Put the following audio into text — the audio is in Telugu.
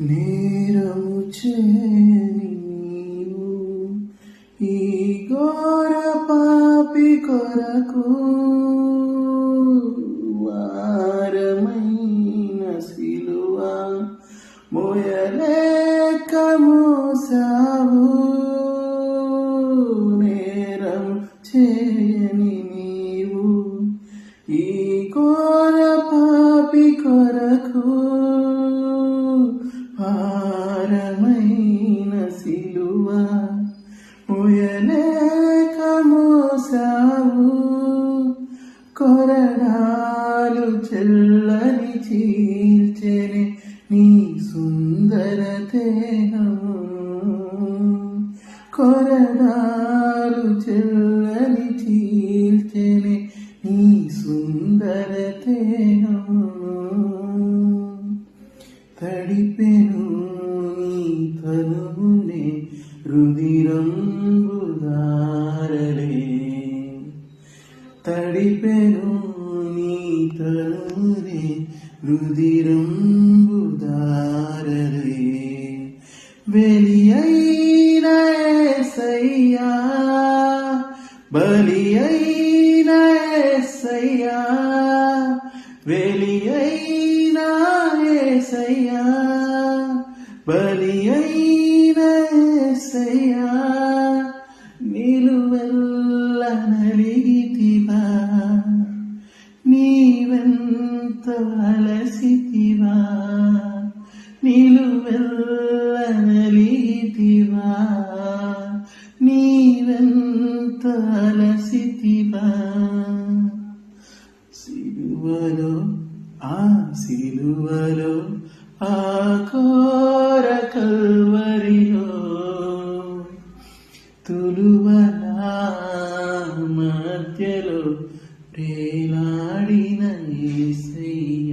నేరము చేయని ఈ ఘోర పాపి కొరకు వారమైన సిలువ మోయలేక మోసావు. నేరం చేయని నీవు ఈ ఘోర పాపి కొరకు ముయలేక మోసావు కొరడాలు చెల్లని చీల్చెని నీ సుందర దేహము కొరడాలు చెల్లని చీల్చెని నీ సుందర దేహము తడిపెను తనువునే రుదిరంబుదారలే తడిపెను నీ తనువునే రుదిరంబుదారలే వెలి అయిన సయ్యా బలి అయిన సయ్యా వెలి అయిన సయ్యా బలి అయిన నిలువెల్ల నలిగితివా? నీవెంత అలసితివా? నిలువెల్ల నలిగితివా? నీవెంత అలసితివా? సిలువలో ఆ సిలువలో ఆకో తులువలా మధ్యలో ప్రేలాడిన ఏసయ్య